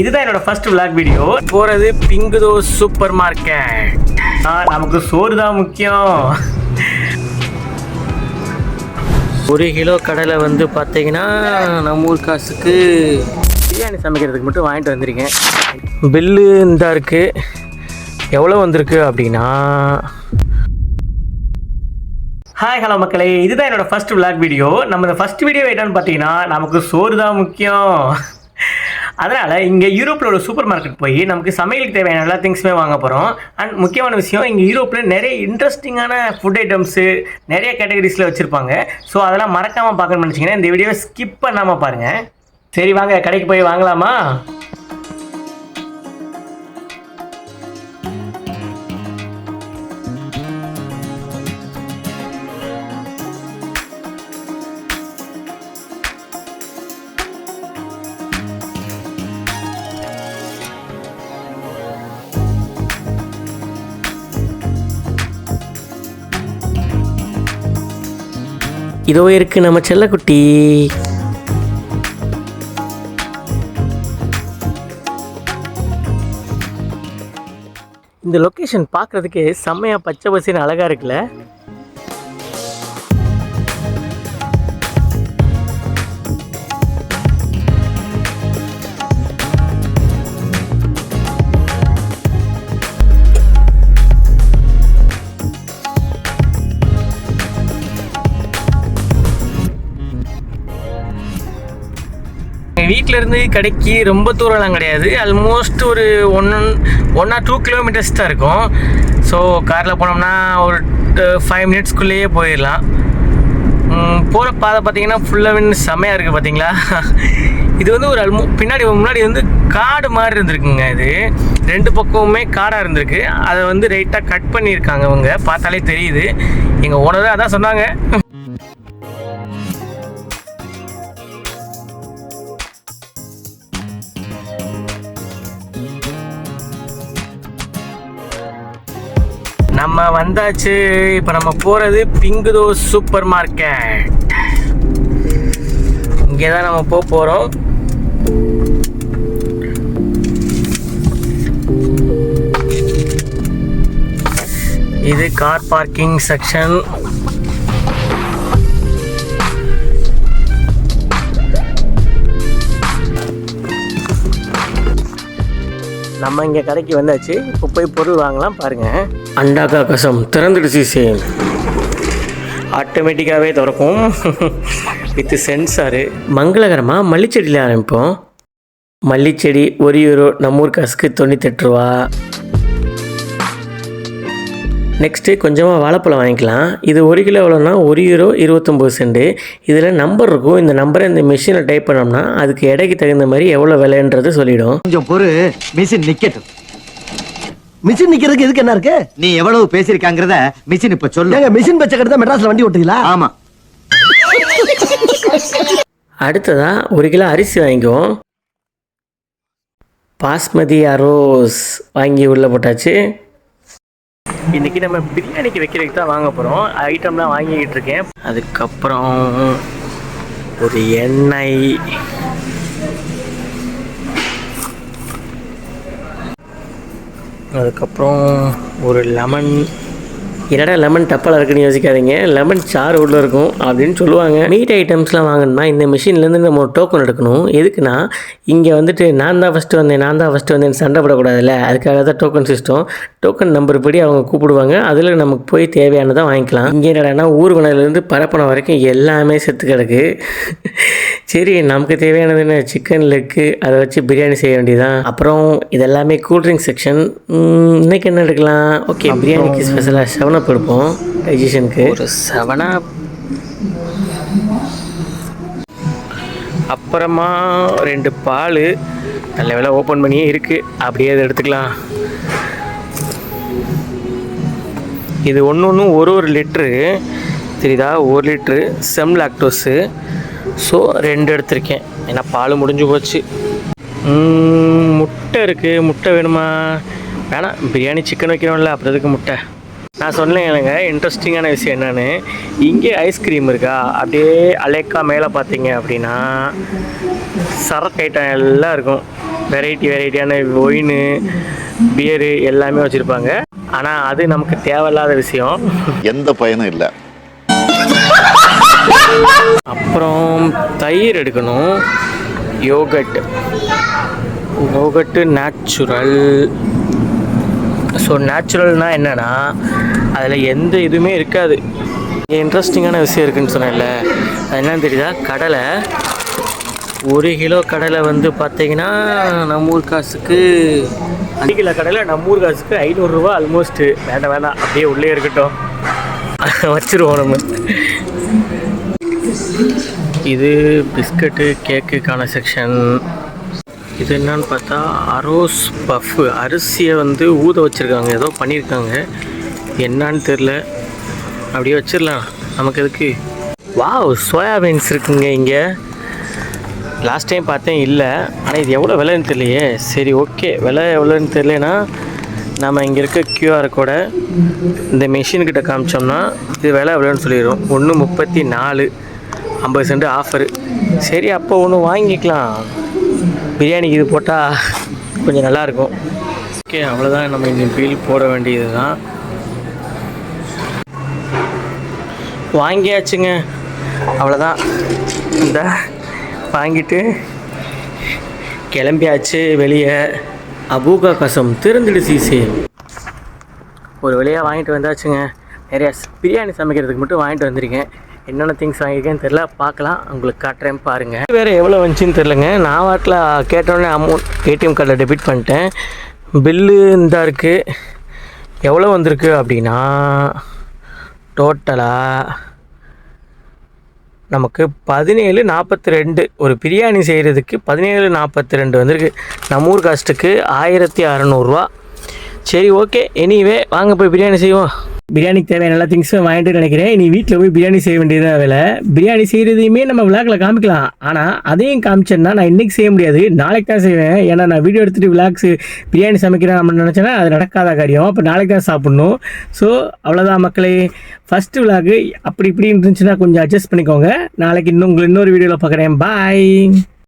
இதுதான் என்னோட first vlog video போகிறது பிங்குதோ சூப்பர் மார்க்கெட் நமக்கு சோறு தான் முக்கியம். ஒரு கிலோ கடலை வந்து பார்த்தீங்கன்னா நம்ம ஊர் காசுக்கு பிரியாணி சமைக்கிறதுக்கு மட்டும் வாங்கிட்டு வந்திருக்கேன். பில்லு இந்த இருக்குது எவ்வளோ வந்திருக்கு அப்படின்னா? ஹாய் ஹலோ மக்களே. இதுதான் என்னோட ஃபர்ஸ்ட் vlog வீடியோ நம்ம இந்த ஃபர்ஸ்ட் வீடியோ என்னன்னு பார்த்தீங்கன்னா நமக்கு சோறு தான் முக்கியம். அதனால் இங்கே யூரோப்பில் ஒரு சூப்பர் மார்க்கெட் போய் நமக்கு சமையலுக்கு தேவையான எல்லா திங்ஸுமே வாங்க போகிறோம் அண்ட் முக்கியமான விஷயம் இங்கே யூரோப்பில் நிறைய இன்ட்ரெஸ்டிங்கான ஃபுட் ஐட்டம்ஸு நிறைய கேட்டகரிஸில் வச்சுருப்பாங்க. ஸோ அதெல்லாம் மறக்காமல் பார்க்கணும்னு நினச்சிங்கன்னா இந்த வீடியோவை ஸ்கிப் பண்ணாமல் பாருங்கள் சரி வாங்க கடைக்கு போய் வாங்கலாமா? இதோ இருக்கு நம்ம செல்லக்குட்டி. இந்த லொக்கேஷன் பார்க்குறதுக்கு செம்மையாக பச்சை பசின்னு அழகா இருக்குல்ல? வீட்டில் இருந்து கடைக்கு ரொம்ப தூரம்லாம் கிடையாது. ஆல்மோஸ்ட் ஒரு one one or two kilometres தான் இருக்கும். ஸோ காரில் போனோம்னா ஒரு ஃபைவ் மினிட்ஸ்க்குள்ளேயே போயிடலாம். போகிற பாதை பார்த்தீங்கன்னா ஃபுல்லாகவே செம்மையாக இருக்குது பார்த்தீங்களா இது வந்து ஒரு அல்மோ பின்னாடி முன்னாடி வந்து காடு மாதிரி இருந்திருக்குங்க இது. ரெண்டு பக்கமுமே காடாக இருந்திருக்கு. அதை வந்து ரைட்டாக கட் பண்ணியிருக்காங்க அவங்க பார்த்தாலே தெரியுது. எங்கள் ஓனர் அதான் சொன்னாங்க. நம்ம வந்தாச்சு. இப்போ நம்ம போகிறது பிங்குதோ சூப்பர் மார்க்கெட். இங்கே தான் நம்ம போக போகிறோம் இது கார் பார்க்கிங் செக்ஷன். நம்ம இங்கே கடைக்கு வந்தாச்சு. இப்போ போய் பொருள் வாங்கலாம் பாருங்க. அண்டா காக்கசம் திறந்துடுச்சு சேம் ஆட்டோமேட்டிக்காகவே திறக்கும். With sensor. மங்களகரமாக மல்லிச்செடியில் ஆரம்பிப்போம் மல்லிச்செடி ஒரு யூரோ நம்ம ஊர் காசுக்கு தொண்ணூத்தெட்டு ரூபா. நெக்ஸ்ட்டு கொஞ்சமாக வாழைப்பழம் வாங்கிக்கலாம். இது ஒரு கிலோ எவ்வளோனா ஒரு யூரோ இருபத்தொம்போது சென்ட்டு இதில் நம்பர் இருக்கும். இந்த நம்பரை இந்த மிஷினில் டைப் பண்ணோம்னா அதுக்கு எடைக்கு தகுந்த மாதிரி எவ்வளோ விலைன்றது சொல்லிடும். கொஞ்சம் பொறு. மிஷின் நிக்கட்டும். மிஷின் நிக்கிறதுக்கு எதுக்கு என்ன இருக்கு? நீ எவ்வளவு பேசிருக்காங்கறத மிஷின் இப்ப சொல்லு. ஏங்க மிஷின் பச்சை கடை மெட்ராஸ்ல வண்டி ஓட்டுங்களா ஆமா. அடுத்ததாக ஒரு கிலோ அரிசி வாங்கிக்குவோம். பாஸ்மதி அரோஸ் வாங்கி உள்ளே போட்டாச்சு. இன்றைக்கி நம்ம பிரியாணிக்கு வைக்கிறதுக்கு தான் வாங்க போகிறோம் ஐட்டம்லாம் வாங்கிக்கிட்டு இருக்கேன். அதுக்கப்புறம் ஒரு எண்ணெய். அதுக்கப்புறம் ஒரு லெமன் என்னடா லெமன் டப்பால் இருக்குன்னு யோசிக்காதீங்க. லெமன் சாறு உள்ள இருக்கும் அப்படின்னு சொல்லுவாங்க. மீட் ஐட்டம்ஸ்லாம் வாங்கணும்னா இந்த மிஷின்லேருந்து நம்ம ஒரு டோக்கன் எடுக்கணும். எதுக்குன்னா இங்கே வந்துட்டு நான் தான் ஃபஸ்ட்டு வந்தேன் நான் தான் ஃபஸ்ட்டு வந்தேன் சண்டை போடக்கூடாதுல்ல. அதுக்காக தான் டோக்கன் சிஸ்டம் டோக்கன் நம்பர் படி அவங்க கூப்பிடுவாங்க. அதில் நமக்கு போய் தேவையானதை வாங்கிக்கலாம். இங்கே என்னடான்னா ஊர்வனையிலேருந்து பரப்பனம் வரைக்கும் எல்லாமே செத்து கிடக்கு. சரி நமக்கு தேவையானது என்ன? சிக்கன் லெக்கு அதை வச்சு பிரியாணி செய்ய வேண்டியதான் அப்புறம் இதெல்லாமே கூல்ட்ரிங்க் செக்ஷன் இன்னைக்கு என்ன எடுக்கலாம்? ஓகே பிரியாணிக்கு ஸ்பெஷலாக செவனப் எடுப்போம் டைஜஷனுக்கு ஒரு செவனப் அப்புறமா ரெண்டு பால். நல்ல வேலை ஓப்பன் பண்ணியே இருக்குது அப்படியே அதை எடுத்துக்கலாம். இது ஒன்று ஒன்றும் ஒரு ஒரு லிட்ரு தெரியுதா? ஒரு லிட்ரு செம் லாக்டோஸு ஸோ ரெண்டு எடுத்திருக்கேன். ஏன்னா பால் முடிஞ்சு போச்சு. முட்டை இருக்குது முட்டை வேணுமா? வேணாம். பிரியாணி சிக்கன் வைக்கிறோம்ல அப்புறம் எதுக்கு முட்டை? நான் சொன்னேன் இல்லைங்க இன்ட்ரெஸ்டிங்கான விஷயம் என்னன்னு. இங்கே ஐஸ்கிரீம் இருக்கா? அப்படியே அலேக்கா மேலே பார்த்தீங்க அப்படின்னா சரக்கு ஐட்டம் எல்லாம் இருக்கும். வெரைட்டி வெரைட்டியான ஒயின் பியரு எல்லாமே வச்சுருப்பாங்க. ஆனால் அது நமக்கு தேவையில்லாத விஷயம். எந்த பயனும் இல்லை. அப்புறம் தயிர் எடுக்கணும். யோகட் யோகட்டு நேச்சுரல் ஸோ நேச்சுரல்னால் என்னென்னா அதில் எந்த இதுவுமே இருக்காது. இன்ட்ரெஸ்டிங்கான விஷயம் இருக்குன்னு சொன்னேன்ல. அது என்னன்னு தெரியுதா? கடலை. ஒரு கிலோ கடலை வந்து பார்த்தீங்கன்னா நம்ம ஊர் காசுக்கு அஞ்சு கிலோ கடலை நம்ம ஊர் காசுக்கு ஐநூறுரூவா ஆல்மோஸ்ட்டு வேண்டாம் வேண்டாம். அப்படியே உள்ளே இருக்கட்டும். வச்சுருவோம் நம்ம. இது பிஸ்கட்டு கேக்குக்கான செக்ஷன் இது என்னன்னு பார்த்தா அரோஸ் பஃப். அரிசியை வந்து ஊத வச்சுருக்காங்க. ஏதோ பண்ணியிருக்காங்க என்னன்னு தெரில அப்படியே வச்சிடலாம். நமக்கு எதுக்கு? வாவ் சோயாபீன்ஸ் இருக்குங்க இங்கே. லாஸ்ட் டைம் பார்த்தேன் இல்லை. ஆனால் இது எவ்வளோ விலைன்னு தெரியலையே. சரி ஓகே விலை எவ்வளோன்னு தெரியலனா நம்ம இங்கே இருக்க கியூஆர் கோடை இந்த மிஷின்கிட்ட காமிச்சோம்னா இது விலை எவ்வளோன்னு சொல்லிடும். ஒன்று முப்பத்தி நாலு. ஐம்பது சென்ட் ஆஃபரு சரி அப்போ ஒன்று வாங்கிக்கலாம். பிரியாணிக்கு இது போட்டால் கொஞ்சம் நல்லாயிருக்கும். ஓகே அவ்வளோதான் நம்ம இந்த பில் போட வேண்டியது தான் வாங்கியாச்சுங்க. அவ்வளோதான் இந்த வாங்கிட்டு கிளம்பியாச்சு வெளியே. அபூகா கசம் திறந்துடு சீசே. ஒரு வழியாக வாங்கிட்டு வந்தாச்சுங்க. நிறையா பிரியாணி சமைக்கிறதுக்கு மட்டும் வாங்கிட்டு வந்திருக்கேன். என்னென்ன திங்ஸ் வாங்கியிருக்கேன்னு தெரில பார்க்கலாம். உங்களுக்கு காட்டுறேன் பாருங்கள் வேறு எவ்வளோ வந்துச்சுன்னு தெரிலங்க நான் வாட்டில் கேட்டோடனே அமௌண்ட் ஏடிஎம் கார்டில் டெபிட் பண்ணிட்டேன். பில்லு இந்த இருக்குது எவ்வளோ வந்திருக்கு அப்படின்னா டோட்டலாக நமக்கு பதினேழு நாற்பத்தி ரெண்டு ஒரு பிரியாணி செய்கிறதுக்கு பதினேழு நாற்பத்தி ரெண்டு வந்திருக்கு. நம்ம ஊர் காஸ்ட்டுக்கு ஆயிரத்தி அறநூறுவா. சரி ஓகே எனிவே வாங்க போய் பிரியாணி செய்வோம். பிரியாணிக்கு தேவையான எல்லா திங்ஸும் வாங்கிட்டு நினைக்கிறேன். நீ வீட்டில் போய் பிரியாணி செய்ய வேண்டியதாக வேலை. பிரியாணி செய்கிறதையுமே நம்ம விளாக்கில் காமிக்கலாம். ஆனால் அதையும் காமிச்சேன்னா நான் இன்றைக்கி செய்ய முடியாது. நாளைக்கு தான் செய்வேன். ஏன்னா நான் வீடியோ எடுத்துகிட்டு விளாக்ஸ் பிரியாணி சமைக்கிறேன் அப்படின்னு நினச்சேன்னா அது நடக்காத காரியம். அப்போ நாளைக்கு தான் சாப்பிட்ணும். ஸோ அவ்வளோதான் மக்களே. ஃபஸ்ட்டு விளாக்கு அப்படி இப்படி இருந்துச்சுன்னா கொஞ்சம் அட்ஜஸ்ட் பண்ணிக்கோங்க. நாளைக்கு இன்னும் உங்களை இன்னொரு வீடியோவில் பார்க்குறேன். பாய்